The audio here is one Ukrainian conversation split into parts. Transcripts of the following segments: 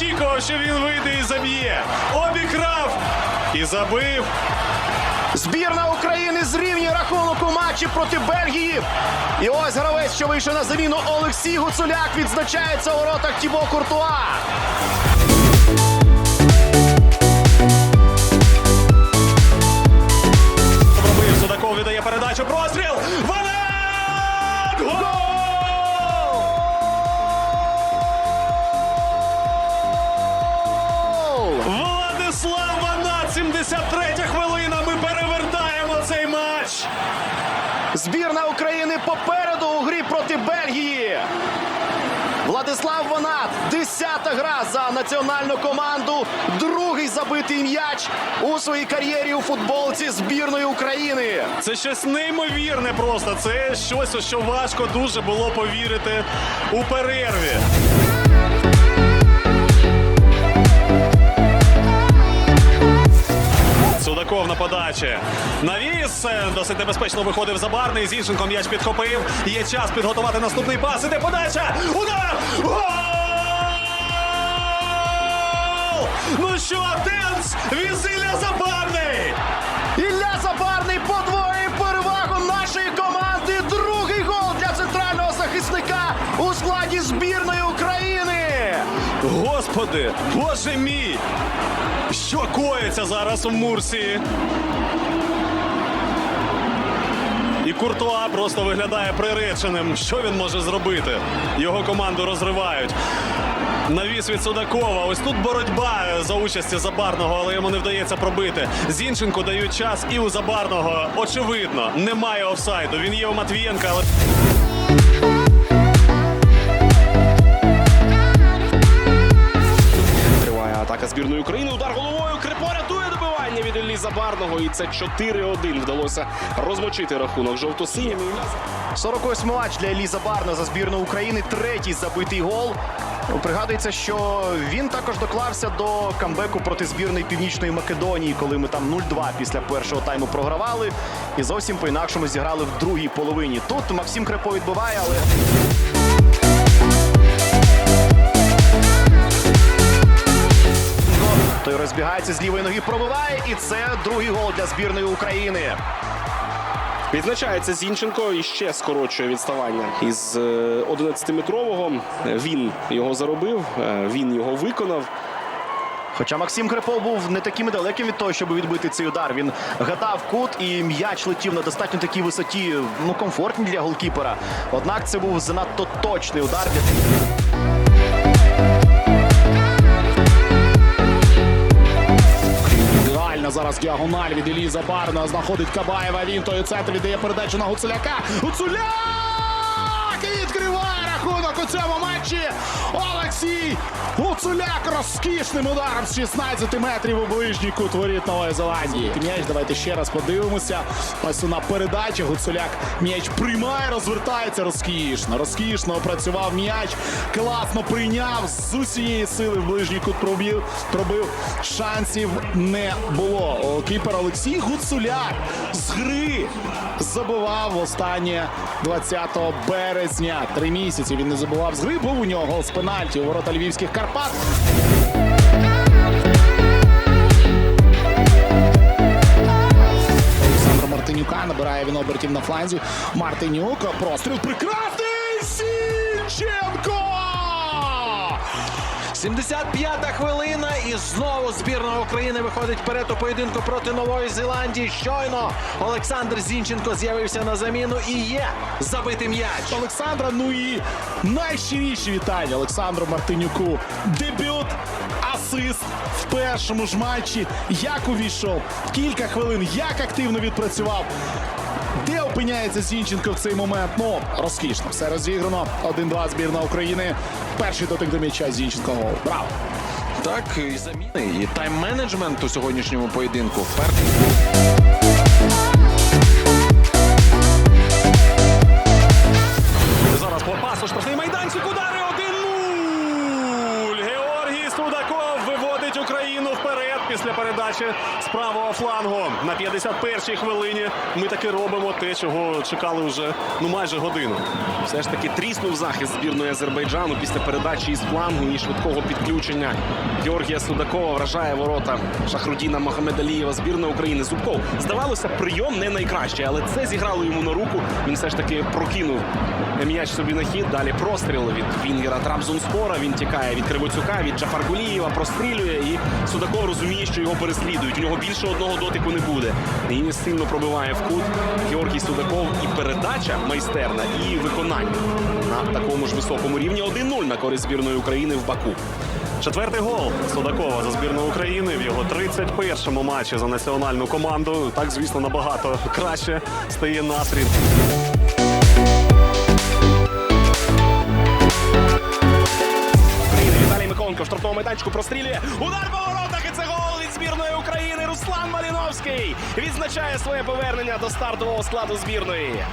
очікував, що він вийде і заб'є? Обікрав і забив. Збірна України зрівнює рахунок у матчі проти Бельгії. І ось гравець, що вийшов на заміну Олексій Гуцуляк, відзначається у воротах Тібо Куртуа. Пробив Судаков віддає передачу. Простріл! Ванат! Десята гра за національну команду. Другий забитий м'яч у своїй кар'єрі у футболці збірної України. Це щось неймовірне просто. Це щось, що важко дуже було повірити у перерві. Судаков на подачі. Навіс е, досить небезпечно виходив забарний. Зінченко м'яч підхопив. Є час підготувати наступний пас. Іде подача. Удар! Денс? Візиля забарний! Ілля Забарний подвоює перевагу нашої команди. Другий гол для центрального захисника у складі збірної України. Господи, боже мій! Що коїться зараз у Мурсії? І Куртуа просто виглядає приреченим. Що він може зробити? Його команду розривають. Навіс від Судакова. Ось тут боротьба за участі Забарного, але йому не вдається пробити. Зінченку дають час і у Забарного. Очевидно, немає офсайду. Він є у Матвієнка, але. Атака збірної України. Удар головою. Крипо рятує добивання від Іллі Забарного. І це 4-1 вдалося розмочити рахунок жовто-синім. 48 матч для Еліза Барна за збірну України. Третій забитий гол. Пригадується, що він також доклався до камбеку проти збірної Північної Македонії, коли ми там 0-2 після першого тайму програвали. І зовсім по-інакшому зіграли в другій половині. Тут Максим Крепо відбиває, але той розбігається з лівої ноги, пробиває, і це другий гол для збірної України. Відзначається Зінченко і ще скорочує відставання із е, 11-метрового. Він його заробив, е, він його виконав. Хоча Максим Крепов був не таким далеким від того, щоб відбити цей удар. Він гадав кут і м'яч летів на достатньо такій висоті, ну комфортній для голкіпера. Однак це був занадто точний удар для. Зараз діагональ від Еліза Барна. знаходить Кабаєва. Він той центр віддає передачу на Гуцуляка. Гуцуляк! І відкриває рахунок у цьому матчі. Олексій Гуцуляк розкішним ударом з 16 метрів у ближній кут воріт Нової Зеландії. М'яч, давайте ще раз подивимося. Ось вона передача. Гуцуляк м'яч приймає, розвертається розкішно. Розкішно опрацював м'яч. Класно прийняв з усієї сили в ближній кут пробив. Пробив. Шансів не було. Кіпер Олексій Гуцуляк з гри забивав останнє 20 березня. Три місяці він не забував з гри. Був у нього з пенальті у ворота львівських Карпат. Олександра Мартинюка набирає він обертів на фланзі. Мартинюк. Простріл прекрасний! 75-та хвилина і знову збірна України виходить вперед у поєдинку проти Нової Зеландії. Щойно Олександр Зінченко з'явився на заміну і є забитий м'яч. Олександра. Ну і найщиріші вітання Олександру Мартинюку. Дебют, асист в першому ж матчі. Як увійшов кілька хвилин, як активно відпрацював. Опиняється Зінченко в цей момент? Ну, розкішно. Все розіграно. 1-2 збірна України. Перший дотик до м'яча Зінченко гол. Браво! Так, і заміни, і тайм-менеджмент у сьогоднішньому поєдинку. Пер- після передачі з правого флангу. на 51-й хвилині ми таки робимо те, чого чекали вже ну майже годину. Все ж таки тріснув захист збірної Азербайджану після передачі із флангу і швидкого підключення. Георгія Судакова вражає ворота Шахрудіна Мохамедалієва. Збірна України. Зубков здавалося, прийом не найкращий, але це зіграло йому на руку. Він все ж таки прокинув м'яч собі на хід. Далі простріл від Вінгера Трабзонспора. Він тікає від Кривоцюка, від Джафаргулієва, прострілює. І Судаков розуміє, що його переслідують. У нього більше одного дотику не буде. І сильно пробиває в кут Георгій Судаков. І передача майстерна, і виконання на такому ж високому рівні. 1-0 на користь збірної України в Баку. Четвертий гол Судакова за збірну України в його 31-му матчі за національну команду. Так, звісно, набагато краще стає настрій. Майданчику прострілює. Удар по воротах і це гол від збірної України. Руслан Маліновський відзначає своє повернення до стартового складу збірної.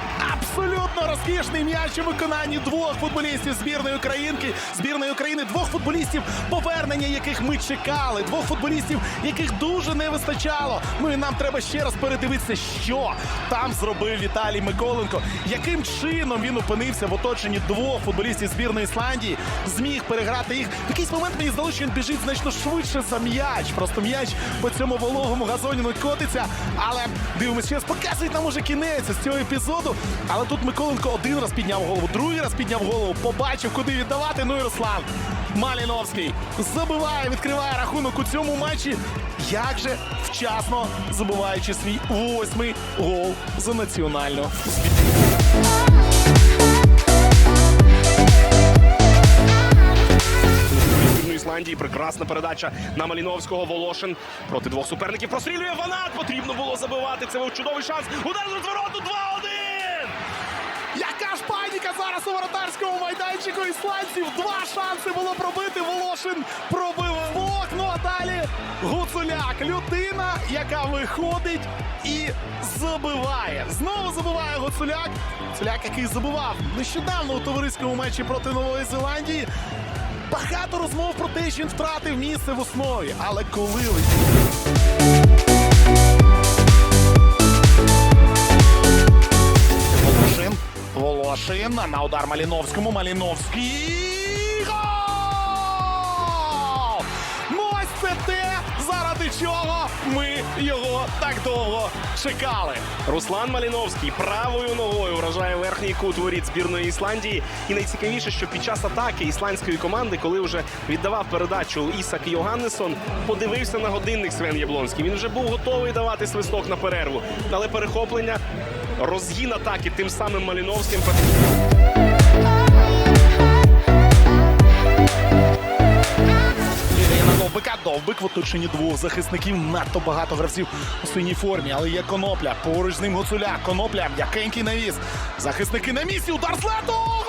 Абсолютно розкішний м'яч у виконанні двох футболістів збірної Українки, збірної України, двох футболістів, повернення яких ми чекали, двох футболістів, яких дуже не вистачало. Ну і нам треба ще раз передивитися, що там зробив Віталій Миколенко, яким чином він опинився в оточенні двох футболістів збірної Ісландії, зміг переграти їх. В якийсь момент мені здалося, що він біжить значно швидше за м'яч. Просто м'яч по цьому вологому газоні не котиться. Але дивимося, показують нам уже кінець з цього епізоду. Але тут Миколенко один раз підняв голову, другий раз підняв голову, побачив, куди віддавати. Ну і Руслан Маліновський забиває, відкриває рахунок у цьому матчі. Як же вчасно забуваючи свій восьмий гол за національну. Ісландії. Прекрасна передача на Маліновського. Волошин проти двох суперників прострілює Ванат. Потрібно було забивати. Це був чудовий шанс. Удар з розвороту 2-1! Воротарському майданчику ісландців. Два шанси було пробити. Волошин пробив блок. Ну а далі Гуцуляк. Людина, яка виходить і забиває. Знову забиває Гуцуляк. Гуцуляк, який забивав нещодавно у товариському матчі проти Нової Зеландії. Багато розмов про те, що він втратив місце в основі. Але коли. Волошин на удар Маліновському. Маліновський. Гол! Ну ось це те, заради чого ми його так довго чекали. Руслан Маліновський правою ногою вражає верхній кут воріт збірної Ісландії. І найцікавіше, що під час атаки ісландської команди, коли вже віддавав передачу Ісак Йоганнесон, подивився на годинник Свен Яблонський. Він вже був готовий давати свисток на перерву. Але перехоплення, розгін атаки тим самим Маліновським. Довбика. Довбик в оточенні двох захисників. Надто багато гравців у синій формі. Але є конопля. Поруч з ним гуцуля. Конопля. М'якенький навіс. Захисники на місці. Удар з.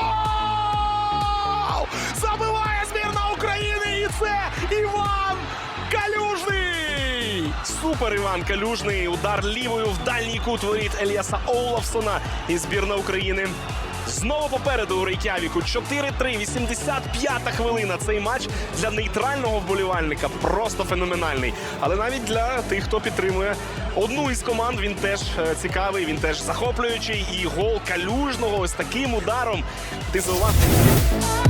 Супер Іван Калюжний. Удар лівою в дальній кут воріт Еліаса Олафсона. І збірна України. Знову попереду у Рейкявіку. 4-3, 85-та хвилина. Цей матч для нейтрального вболівальника просто феноменальний. Але навіть для тих, хто підтримує одну із команд, він теж е, цікавий, він теж захоплюючий. І гол калюжного ось таким ударом. Ти зауважив?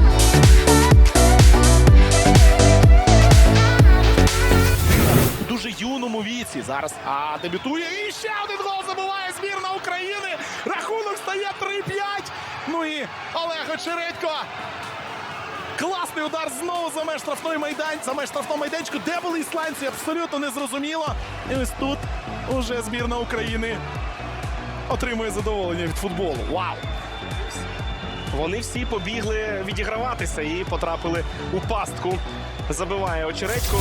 Дуже юному віці. Зараз а дебютує і ще один гол забиває збірна України. Рахунок стає 3-5. Ну і Олег Очередько. Класний удар знову за меж штрафної майдан, за меж штрафного майданчику. Де були ісландці? Абсолютно незрозуміло. І ось тут уже збірна України отримує задоволення від футболу. Вау! Вони всі побігли відіграватися і потрапили у пастку. Забиває очередьку.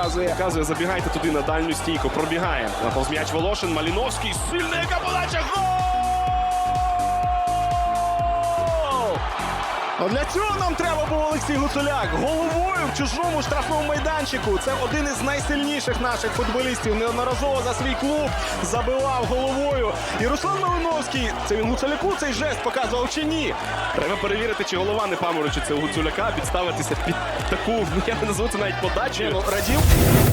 Показує. Показує, забігайте туди на дальню стійку. Пробігає. Повз м'яч Волошин, Маліновський. Сильна яка подача. Гол! Ну, Для цього нам треба був Олексій Гуцуляк. Головою в чужому штрафному майданчику. Це один із найсильніших наших футболістів. Неодноразово за свій клуб забивав головою. І Руслан Малиновський, це він Гуцуляку цей жест показував чи ні? Треба перевірити, чи голова не паморочиться у Гуцуляка, підставитися під таку, я не назву це навіть подачу. Ну, радів.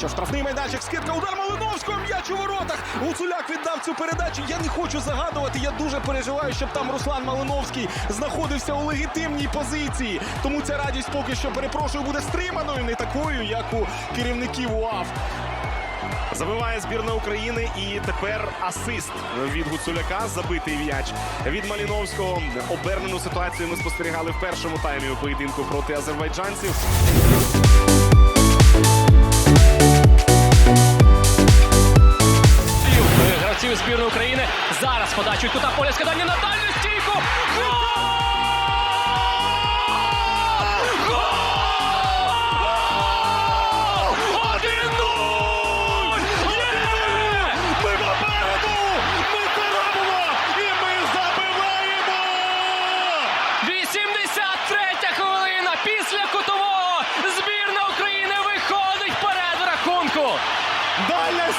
Передача в штрафний майданчик, скидка, удар Малиновського, м'яч у воротах. Гуцуляк віддав цю передачу. Я не хочу загадувати. Я дуже переживаю, щоб там Руслан Малиновський знаходився у легітимній позиції. Тому ця радість поки що перепрошую буде стриманою, не такою, як у керівників УАФ. Забиває збірна України і тепер асист від Гуцуляка. Забитий м'яч від Маліновського. Обернену ситуацію ми спостерігали в першому таймі у поєдинку проти азербайджанців. Гравців збірної України. Зараз подачу кута поля скидання на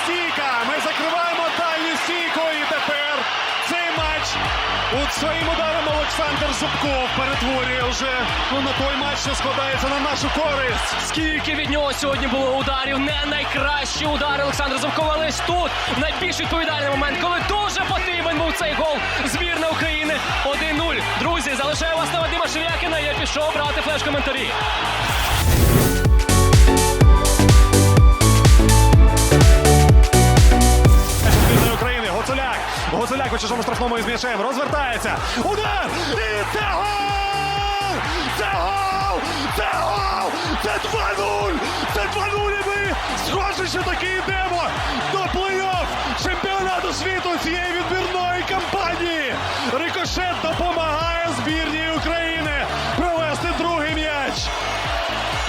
стійка! Ми закриваємо дальню стійку і тепер цей матч у своїм ударом Олександр Зубков перетворює вже ну, на той матч, що складається на нашу користь. Скільки від нього сьогодні було ударів, не найкращі удари Олександра Зубкова. Але тут найбільш відповідальний момент, коли дуже потрібен був цей гол збірна України 1-0. Друзі, залишаю вас на Вадима Шев'якіна. Я пішов брати флеш-коментарі. збірної Гоцуляк у чужому штрафному із м'ячем. Розвертається. Удар! І це гол! Це гол! Це гол! Це 2-0! Це 2-0! І ми схоже, що таки йдемо до плей-офф чемпіонату світу цієї відбірної кампанії. Рикошет допомагає збірній України провести другий м'яч.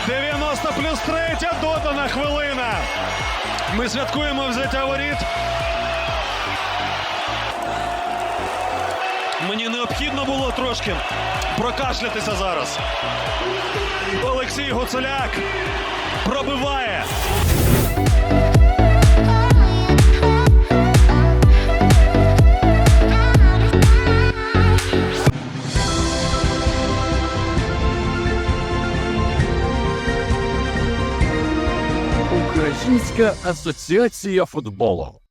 90 плюс 3 додана хвилина. Ми святкуємо взяття воріт. Мені необхідно було трошки прокашлятися зараз. Олексій Гуцуляк пробиває. Українська асоціація футболу.